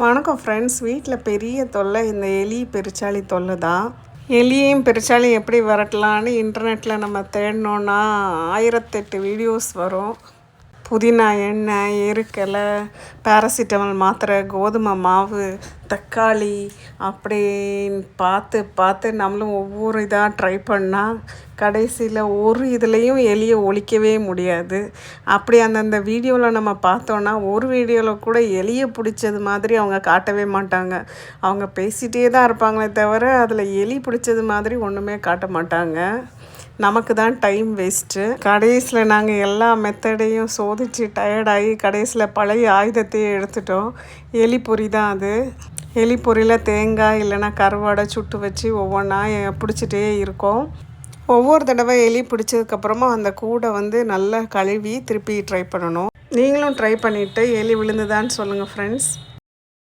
வணக்கம் ஃப்ரெண்ட்ஸ் வீட்டில் பெரிய தொல்லை இந்த எலி பெருச்சாளி தொல்லை தான். எலியையும் பெருச்சாளி எப்படி விரட்டலான்னு இன்டர்நெட்டில் நம்ம தேடினோன்னா ஆயிரத்தெட்டு வீடியோஸ் வரும். புதினா எண்ணெய் எருக்கலை பேராசிட்டமல் மாத்திரை கோதுமை மாவு தக்காளி அப்படின்னு பார்த்து பார்த்து நம்மளும் ஒவ்வொரு இதாக ட்ரை பண்ணால் கடைசியில் ஒரு இதுலேயும் எலியை ஒழிக்கவே முடியாது. அப்படி அந்தந்த வீடியோவில் நம்ம பார்த்தோன்னா ஒரு வீடியோவில் கூட எலியை பிடிச்சது மாதிரி அவங்க காட்டவே மாட்டாங்க. அவங்க பேசிகிட்டே தான் இருப்பாங்களே தவிர அதில் எலி பிடிச்சது மாதிரி ஒன்றுமே காட்ட மாட்டாங்க. நமக்கு தான் டைம் வேஸ்ட்டு கடைசியில் நாங்கள் எல்லா மெத்தடையும் சோதித்து டயர்டாகி கடைசியில் பழைய ஆயுதத்தையே எடுத்துட்டோம். எலி பொறி தான் அது? எலி பொரியில் தேங்காய் இல்லைன்னா கருவாடை சுட்டு வச்சு ஒவ்வொன்றா பிடிச்சிட்டே இருக்கோம். ஒவ்வொரு தடவை எலி பிடிச்சதுக்கப்புறமா அந்த கூடை வந்து நல்லா கழுவி திருப்பி ட்ரை பண்ணணும். நீங்களும் ட்ரை பண்ணிவிட்டு எலி விழுந்துதான்னு சொல்லுங்கள் ஃப்ரெண்ட்ஸ்